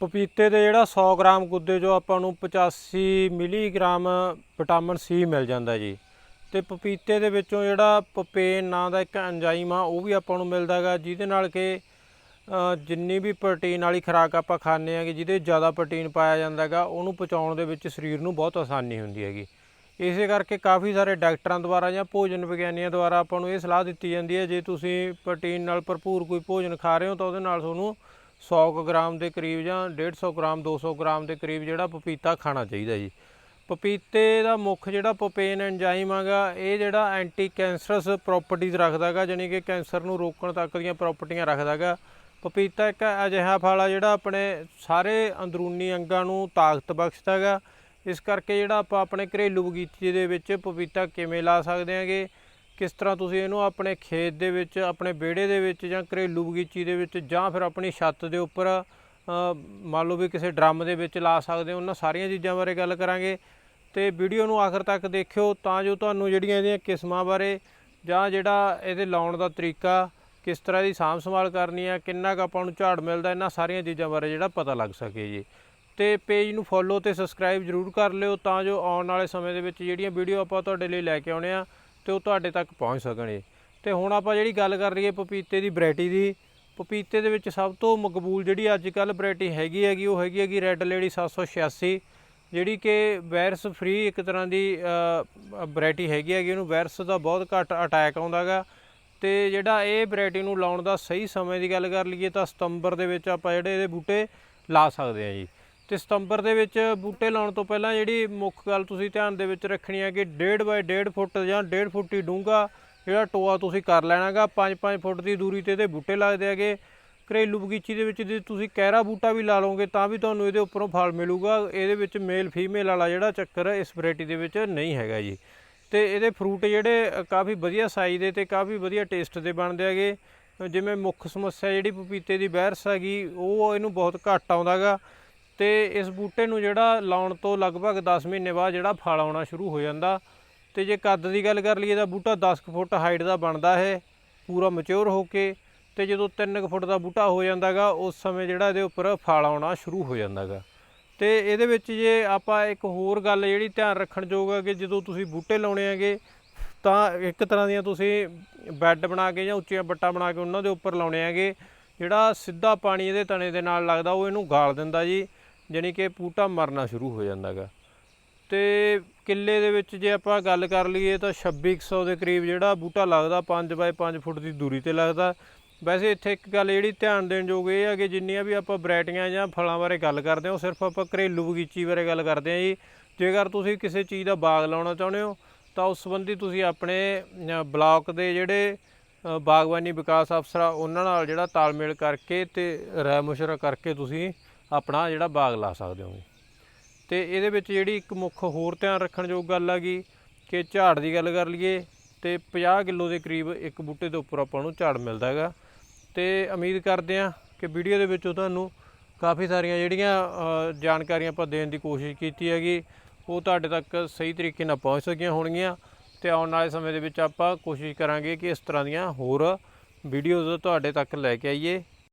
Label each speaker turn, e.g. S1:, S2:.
S1: ਪਪੀਤੇ ਦੇ ਜਿਹੜਾ 100 ਗ੍ਰਾਮ ਗੁੱਦੇ ਜੋ ਆਪਾਂ ਨੂੰ 85 ਮਿਲੀਗ੍ਰਾਮ ਵਿਟਾਮਿਨ ਸੀ ਮਿਲ ਜਾਂਦਾ ਜੀ। ਤੇ ਪਪੀਤੇ ਦੇ ਵਿੱਚੋਂ ਜਿਹੜਾ ਪਪੇਨ ਨਾਂ ਦਾ ਇੱਕ ਐਂਜ਼ਾਈਮ ਆ, ਉਹ ਵੀ ਆਪਾਂ ਨੂੰ ਮਿਲਦਾ ਹੈਗਾ, ਜਿਹਦੇ ਨਾਲ ਕਿ ਜਿੰਨੀ ਵੀ ਪ੍ਰੋਟੀਨ ਵਾਲੀ ਖੁਰਾਕ ਆਪਾਂ ਖਾਂਦੇ ਆਂਗੇ ਜਿਹਦੇ ਜ਼ਿਆਦਾ ਪ੍ਰੋਟੀਨ ਪਾਇਆ ਜਾਂਦਾ ਹੈਗਾ, ਉਹਨੂੰ ਪਚਾਉਣ ਦੇ ਵਿੱਚ ਸਰੀਰ ਨੂੰ ਬਹੁਤ ਆਸਾਨੀ ਹੁੰਦੀ ਹੈਗੀ। ਇਸੇ ਕਰਕੇ ਕਾਫੀ ਸਾਰੇ ਡਾਕਟਰਾਂ ਦੁਆਰਾ ਜਾਂ ਭੋਜਨ ਵਿਗਿਆਨੀਆਂ ਦੁਆਰਾ ਆਪਾਂ ਨੂੰ ਇਹ ਸਲਾਹ ਦਿੱਤੀ ਜਾਂਦੀ ਹੈ, ਜੇ ਤੁਸੀਂ ਪ੍ਰੋਟੀਨ ਨਾਲ ਭਰਪੂਰ ਕੋਈ ਭੋਜਨ ਖਾ ਰਹੇ ਹੋ ਤਾਂ ਉਹਦੇ ਨਾਲ ਤੁਹਾਨੂੰ 100 ਕੁ ਗ੍ਰਾਮ ਦੇ ਕਰੀਬ ਜਾਂ 150 ਗ੍ਰਾਮ 200 ਗ੍ਰਾਮ ਦੇ ਕਰੀਬ ਜਿਹੜਾ ਪਪੀਤਾ ਖਾਣਾ ਚਾਹੀਦਾ ਜੀ। ਪਪੀਤੇ ਦਾ ਮੁੱਖ ਜਿਹੜਾ ਪਪੇਨ ਐਂਜ਼ਾਈਮ ਹੈਗਾ, ਇਹ ਜਿਹੜਾ ਐਂਟੀ ਕੈਂਸਰਸ ਪ੍ਰੋਪਰਟੀਜ਼ ਰੱਖਦਾ ਹੈਗਾ, ਜਾਣੀ ਕਿ ਕੈਂਸਰ ਨੂੰ ਰੋਕਣ ਤੱਕ ਦੀਆਂ ਪ੍ਰੋਪਰਟੀਆਂ ਰੱਖਦਾ ਹੈਗਾ। ਪਪੀਤਾ ਇੱਕ ਅਜਿਹਾ ਫਲ ਆ ਜਿਹੜਾ ਆਪਣੇ ਸਾਰੇ ਅੰਦਰੂਨੀ ਅੰਗਾਂ ਨੂੰ ਤਾਕਤ ਬਖਸ਼ਦਾ ਹੈਗਾ। ਇਸ ਕਰਕੇ ਜਿਹੜਾ ਆਪਾਂ ਆਪਣੇ ਘਰੇਲੂ ਬਗੀਚੇ ਦੇ ਵਿੱਚ ਪਪੀਤਾ ਕਿਵੇਂ ਲਾ ਸਕਦੇ ਹਾਂਗੇ ਕਿਸ ਤਰ੍ਹਾਂ ਤੁਸੀਂ ਇਹਨੂੰ ਆਪਣੇ ਖੇਤ ਦੇ ਵਿੱਚ, ਆਪਣੇ ਵਿਹੜੇ ਦੇ ਵਿੱਚ ਜਾਂ ਘਰੇਲੂ ਬਗੀਚੀ ਦੇ ਵਿੱਚ ਜਾਂ ਫਿਰ ਆਪਣੀ ਛੱਤ ਦੇ ਉੱਪਰ ਮੰਨ ਲਓ ਵੀ ਕਿਸੇ ਡਰਮ ਦੇ ਵਿੱਚ ਲਾ ਸਕਦੇ ਹੋ, ਉਹਨਾਂ ਸਾਰੀਆਂ ਚੀਜ਼ਾਂ ਬਾਰੇ ਗੱਲ ਕਰਾਂਗੇ। ਤੇ ਵੀਡੀਓ ਨੂੰ ਆਖਰ ਤੱਕ ਦੇਖਿਓ ਤਾਂ ਜੋ ਤੁਹਾਨੂੰ ਜਿਹੜੀਆਂ ਇਹਦੀਆਂ ਕਿਸਮਾਂ ਬਾਰੇ ਜਾਂ ਜਿਹੜਾ ਇਹਦੇ ਲਾਉਣ ਦਾ ਤਰੀਕਾ, ਕਿਸ ਤਰ੍ਹਾਂ ਦੀ ਸਾਂਭ ਸੰਭਾਲ ਕਰਨੀ ਆ, ਕਿੰਨਾ ਕੁ ਆਪਾਂ ਨੂੰ ਝਾੜ ਮਿਲਦਾ, ਇਹਨਾਂ ਸਾਰੀਆਂ ਚੀਜ਼ਾਂ ਬਾਰੇ ਜਿਹੜਾ ਪਤਾ ਲੱਗ ਸਕੇ ਜੀ। ਤੇ ਪੇਜ ਨੂੰ ਫੋਲੋ ਤੇ ਸਬਸਕ੍ਰਾਈਬ ਜਰੂਰ ਕਰ ਲਿਓ ਤਾਂ ਜੋ ਆਉਣ ਵਾਲੇ ਸਮੇਂ ਦੇ ਵਿੱਚ ਜਿਹੜੀਆਂ ਵੀਡੀਓ ਆਪਾਂ ਤੁਹਾਡੇ ਲਈ ਲੈ ਕੇ ਆਉਣੇ ਆ ਤੇ ਉਹ ਤੁਹਾਡੇ ਤੱਕ ਪਹੁੰਚ ਸਕਣ ਜੀ। ਤੇ ਹੁਣ ਆਪਾਂ ਜਿਹੜੀ ਗੱਲ ਕਰ ਲਈਏ ਪਪੀਤੇ ਦੀ ਵੈਰਾਈਟੀ ਦੀ, ਪਪੀਤੇ ਦੇ ਵਿੱਚ ਸਭ ਤੋਂ ਮਕਬੂਲ ਜਿਹੜੀ ਅੱਜ ਕੱਲ ਵੈਰਾਈਟੀ ਹੈਗੀ ਹੈਗੀ, ਉਹ ਹੈਗੀ ਹੈਗੀ ਰੈੱਡ ਲੇਡੀ 786 ਜਿਹੜੀ ਕਿ ਵਾਇਰਸ ਫ੍ਰੀ ਇੱਕ ਤਰ੍ਹਾਂ ਦੀ ਵੈਰਾਈਟੀ ਹੈਗੀ ਹੈਗੀ, ਉਹਨੂੰ ਵਾਇਰਸ ਦਾ ਬਹੁਤ ਘੱਟ ਅਟੈਕ ਆਉਂਦਾਗਾ ਤੇ ਜਿਹੜਾ ਇਹ ਵੈਰਾਈਟੀ ਨੂੰ ਲਾਉਣ ਦਾ ਸਹੀ ਸਮੇਂ ਦੀ ਗੱਲ ਕਰ ਲਈਏ ਤਾਂ ਸਤੰਬਰ ਦੇ ਵਿੱਚ ਆਪਾਂ ਜਿਹੜੇ ਇਹਦੇ ਬੂਟੇ ਲਾ ਸਕਦੇ ਹਾਂ ਜੀ। ਤੇ ਸਤੰਬਰ ਦੇ ਵਿੱਚ ਬੂਟੇ ਲਾਉਣ ਤੋਂ ਪਹਿਲਾਂ ਜਿਹੜੀ ਮੁੱਖ ਗੱਲ ਤੁਸੀਂ ਧਿਆਨ ਦੇ ਵਿੱਚ ਰੱਖਣੀ ਹੈ ਕਿ 1.5 ਬਾਈ 1.5 ਫੁੱਟ ਜਾਂ 1.5 ਫੁੱਟ ਹੀ ਡੂੰਘਾ ਜਿਹੜਾ ਟੋਆ ਤੁਸੀਂ ਕਰ ਲੈਣਾਗਾ 5-5 ਫੁੱਟ ਦੀ ਦੂਰੀ ਤੇ ਇਹਦੇ ਬੂਟੇ ਲੱਗਦੇ ਹੈਗੇ। ਘਰੇਲੂ ਬਗੀਚੀ ਦੇ ਵਿੱਚ ਜੇ ਤੁਸੀਂ ਕਹਿਰਾ ਬੂਟਾ ਵੀ ਲਾ ਲਓਗੇ ਤਾਂ ਵੀ ਤੁਹਾਨੂੰ ਇਹਦੇ ਉੱਪਰੋਂ ਫਲ ਮਿਲੂਗਾ। ਇਹਦੇ ਵਿੱਚ ਮੇਲ ਫੀਮੇਲ ਵਾਲਾ ਜਿਹੜਾ ਚੱਕਰ ਇਸ ਵੈਰਾਈਟੀ ਦੇ ਵਿੱਚ ਨਹੀਂ ਹੈਗਾ ਜੀ। ਤੇ ਇਹਦੇ ਫਰੂਟ ਜਿਹੜੇ ਕਾਫੀ ਵਧੀਆ ਸਾਈਜ਼ ਦੇ ਤੇ ਕਾਫੀ ਵਧੀਆ ਟੇਸਟ ਦੇ ਬਣਦੇ ਹੈਗੇ। ਜਿਵੇਂ ਮੁੱਖ ਸਮੱਸਿਆ ਜਿਹੜੀ ਪਪੀਤੇ ਦੀ ਬਹਿਰਸ ਹੈਗੀ, ਉਹ ਇਹਨੂੰ ਬਹੁਤ ਘੱਟ ਆਉਂਦਾਗਾ। ਤੇ ਇਸ ਬੂਟੇ ਨੂੰ ਜਿਹੜਾ ਲਾਉਣ ਤੋਂ ਲਗਭਗ 10 ਮਹੀਨੇ ਬਾਅਦ ਜਿਹੜਾ ਫਲ ਆਉਣਾ ਸ਼ੁਰੂ ਹੋ ਜਾਂਦਾ। ਤੇ ਜੇ ਕੱਦ ਦੀ ਗੱਲ ਕਰ ਲਈਏ ਤਾਂ ਬੂਟਾ 10 ਕੁ ਫੁੱਟ ਹਾਈਟ ਦਾ ਬਣਦਾ ਹੈ, ਪੂਰਾ ਮੈਚੁਰ ਹੋ ਕੇ। ਤੇ ਜਦੋਂ 3 ਕੁ ਫੁੱਟ ਦਾ ਬੂਟਾ ਹੋ ਜਾਂਦਾਗਾ, ਉਸ ਸਮੇਂ ਜਿਹੜਾ ਇਹਦੇ ਉੱਪਰ ਫਲ ਆਉਣਾ ਸ਼ੁਰੂ ਹੋ ਜਾਂਦਾਗਾ। ਤੇ ਇਹਦੇ ਵਿੱਚ ਜੇ ਆਪਾਂ ਇੱਕ ਹੋਰ ਗੱਲ ਜਿਹੜੀ ਧਿਆਨ ਰੱਖਣ ਯੋਗ ਹੈ ਕਿ ਜਦੋਂ ਤੁਸੀਂ ਬੂਟੇ ਲਾਉਣੇ ਹੈਗੇ, ਤਾਂ ਇੱਕ ਤਰ੍ਹਾਂ ਦੀਆਂ ਤੁਸੀਂ ਬੈੱਡ ਬਣਾ ਕੇ ਜਾਂ ਉੱਚੀਆਂ ਬੱਟਾਂ ਬਣਾ ਕੇ ਉਹਨਾਂ ਦੇ ਉੱਪਰ ਲਾਉਣੇ ਹੈਗੇ। ਜਿਹੜਾ ਸਿੱਧਾ ਪਾਣੀ ਇਹਦੇ ਤਣੇ ਦੇ ਨਾਲ ਲੱਗਦਾ, ਉਹ ਇਹਨੂੰ ਗਾਲ ਦਿੰਦਾ ਜੀ। ਜਾਣੀ ਕਿ ਬੂਟਾ ਮਰਨਾ ਸ਼ੁਰੂ ਹੋ ਜਾਂਦਾਗਾ ਤੇ ਕਿੱਲੇ ਦੇ ਵਿੱਚ ਜੇ ਆਪਾਂ ਗੱਲ ਕਰ ਲਈਏ ਤਾਂ 2600 ਦੇ ਕਰੀਬ ਜਿਹੜਾ ਬੂਟਾ ਲੱਗਦਾ 5 ਬਾਏ 5 ਫੁੱਟ ਦੀ ਦੂਰੀ ਤੇ ਲੱਗਦਾ। ਵੈਸੇ ਇੱਥੇ ਇੱਕ ਗੱਲ ਜਿਹੜੀ ਧਿਆਨ ਦੇਣ ਯੋਗ ਇਹ ਹੈ ਕਿ ਜਿੰਨੀਆਂ ਵੀ ਆਪਾਂ ਵੈਰਾਈਟੀਆਂ ਜਾਂ ਫਲਾਂ ਬਾਰੇ ਗੱਲ ਕਰਦੇ ਹਾਂ, ਉਹ ਸਿਰਫ ਆਪਾਂ ਘਰੇਲੂ ਬਗੀਚੀ ਬਾਰੇ ਗੱਲ ਕਰਦੇ ਹਾਂ ਜੀ। ਜੇਕਰ ਤੁਸੀਂ ਕਿਸੇ ਚੀਜ਼ ਦਾ ਬਾਗ ਲਾਉਣਾ ਚਾਹੁੰਦੇ ਹੋ, ਤਾਂ ਉਸ ਸੰਬੰਧੀ ਤੁਸੀਂ ਆਪਣੇ ਬਲਾਕ ਦੇ ਜਿਹੜੇ ਬਾਗਬਾਨੀ ਵਿਕਾਸ ਅਫਸਰ ਆ, ਉਹਨਾਂ ਨਾਲ ਜਿਹੜਾ ਤਾਲਮੇਲ ਕਰਕੇ ਤੇ ਰਾਏ ਮੁਸ਼ਵਰਾ ਕਰਕੇ ਤੁਸੀਂ ਆਪਣਾ ਜਿਹੜਾ ਬਾਗ ਲਾ ਸਕਦੇ ਹੋ ਤੇ ਇਹਦੇ ਵਿੱਚ ਜਿਹੜੀ ਇੱਕ ਮੁੱਖ ਹੋਰ ਧਿਆਨ ਰੱਖਣ ਯੋਗ ਗੱਲ ਹੈਗੀ ਕਿ ਝਾੜ ਦੀ ਗੱਲ ਕਰ ਲਈਏ ਤੇ 50 ਕਿਲੋ ਦੇ ਕਰੀਬ ਇੱਕ ਬੂਟੇ ਦੇ ਉੱਪਰ ਆਪਾਂ ਨੂੰ ਝਾੜ ਮਿਲਦਾ ਹੈਗਾ। ਤੇ ਉਮੀਦ ਕਰਦੇ ਹਾਂ ਕਿ ਵੀਡੀਓ ਦੇ ਵਿੱਚੋਂ ਤੁਹਾਨੂੰ ਕਾਫੀ ਸਾਰੀਆਂ ਜਿਹੜੀਆਂ ਜਾਣਕਾਰੀਆਂ ਆਪਾਂ ਦੇਣ ਦੀ ਕੋਸ਼ਿਸ਼ ਕੀਤੀ ਹੈਗੀ, ਉਹ ਤੁਹਾਡੇ ਤੱਕ ਸਹੀ ਤਰੀਕੇ ਨਾਲ ਪਹੁੰਚ ਸਕੀਆਂ ਹੋਣਗੀਆਂ। ਤੇ ਆਉਣ ਵਾਲੇ ਸਮੇਂ ਦੇ ਵਿੱਚ ਆਪਾਂ ਕੋਸ਼ਿਸ਼ ਕਰਾਂਗੇ ਕਿ ਇਸ ਤਰ੍ਹਾਂ ਦੀਆਂ ਹੋਰ ਵੀਡੀਓਜ਼ ਤੁਹਾਡੇ ਤੱਕ ਲੈ ਕੇ ਆਈਏ।